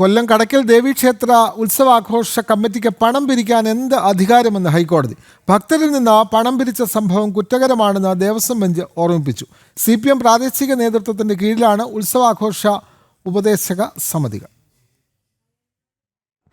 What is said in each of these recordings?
കൊല്ലം കടക്കൽ ദേവീക്ഷേത്ര ഉത്സവാഘോഷ കമ്മിറ്റിക്ക് പണം പിരിക്കാൻ എന്ത് അധികാരമെന്ന് ഹൈക്കോടതി? ഭക്തരിൽ നിന്ന് പണം പിരിച്ച സംഭവം കുറ്റകരമാണെന്ന് ദേവസ്വം ബെഞ്ച് ഓർമ്മിപ്പിച്ചു. സി പ്രാദേശിക നേതൃത്വത്തിന്റെ കീഴിലാണ് ഉത്സവാഘോഷ ഉപദേശക സമിതികൾ.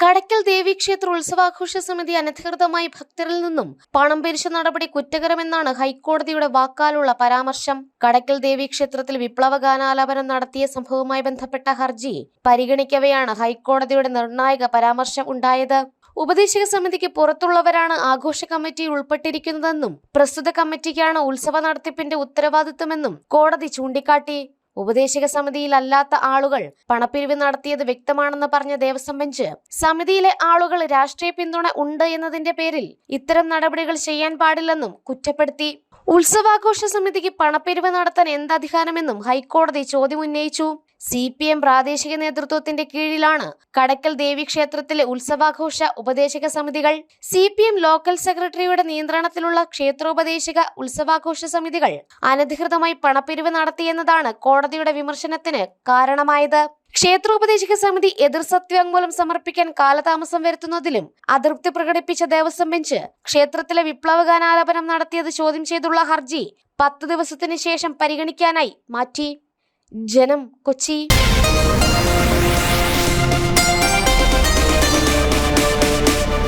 കടക്കൽ ദേവീക്ഷേത്ര ഉത്സവാഘോഷ സമിതി അനധികൃതമായി ഭക്തരിൽ നിന്നും പണം പിരിച്ച നടപടി കുറ്റകരമെന്നാണ് ഹൈക്കോടതിയുടെ വാക്കാലുള്ള പരാമർശം. കടക്കൽ ദേവീക്ഷേത്രത്തിൽ വിപ്ലവ ഗാനാലാപനം നടത്തിയ സംഭവവുമായി ബന്ധപ്പെട്ട ഹർജി പരിഗണിക്കവെയാണ് ഹൈക്കോടതിയുടെ നിർണായക പരാമർശം ഉണ്ടായത്. ഉപദേശക സമിതിക്ക് പുറത്തുള്ളവരാണ് ആഘോഷ കമ്മിറ്റിയിൽ ഉൾപ്പെട്ടിരിക്കുന്നതെന്നും പ്രസ്തുത കമ്മിറ്റിക്കാണ് ഉത്സവ നടത്തിപ്പിന്റെ ഉത്തരവാദിത്തമെന്നും കോടതി ചൂണ്ടിക്കാട്ടി. ഉപദേശക സമിതിയിൽ അല്ലാത്ത ആളുകൾ പണപ്പിരിവ് നടത്തിയത് വ്യക്തമാണെന്ന് പറഞ്ഞ ദേവസ്വം ബെഞ്ച് സമിതിയിലെ ആളുകൾ രാഷ്ട്രീയ പിന്തുണ ഉണ്ട് എന്നതിന്റെ പേരിൽ ഇത്തരം നടപടികൾ ചെയ്യാൻ പാടില്ലെന്നും കുറ്റപ്പെടുത്തി. ഉത്സവാഘോഷ സമിതിക്ക് പണപ്പിരിവ് നടത്താൻ എന്ത് അധികാരമെന്നും ഹൈക്കോടതി ചോദ്യമുന്നയിച്ചു സി പി എം പ്രാദേശിക നേതൃത്വത്തിന്റെ കീഴിലാണ് കടക്കൽ ദേവീക്ഷേത്രത്തിലെ ഉത്സവാഘോഷ ഉപദേശക സമിതികൾ സി പി എം ലോക്കൽ സെക്രട്ടറിയുടെ നിയന്ത്രണത്തിലുള്ള ക്ഷേത്രോപദേശിക ഉത്സവാഘോഷ സമിതികൾ അനധികൃതമായി പണപ്പിരിവ് നടത്തിയെന്നതാണ് കോടതിയുടെ വിമർശനത്തിന് കാരണമായത്. ക്ഷേത്രോപദേശിക സമിതി എതിർ സത്യവാങ്മൂലം സമർപ്പിക്കാൻ കാലതാമസം വരുത്തുന്നതിലും അതൃപ്തി പ്രകടിപ്പിച്ച ദേവസ്വം ബെഞ്ച് ക്ഷേത്രത്തിലെ വിപ്ലവഗാനാലാപനം നടത്തിയത് ചോദ്യം ചെയ്തുള്ള ഹർജി പത്ത് ദിവസത്തിനു ശേഷം പരിഗണിക്കാനായി മാറ്റി. ജനം കൊച്ചി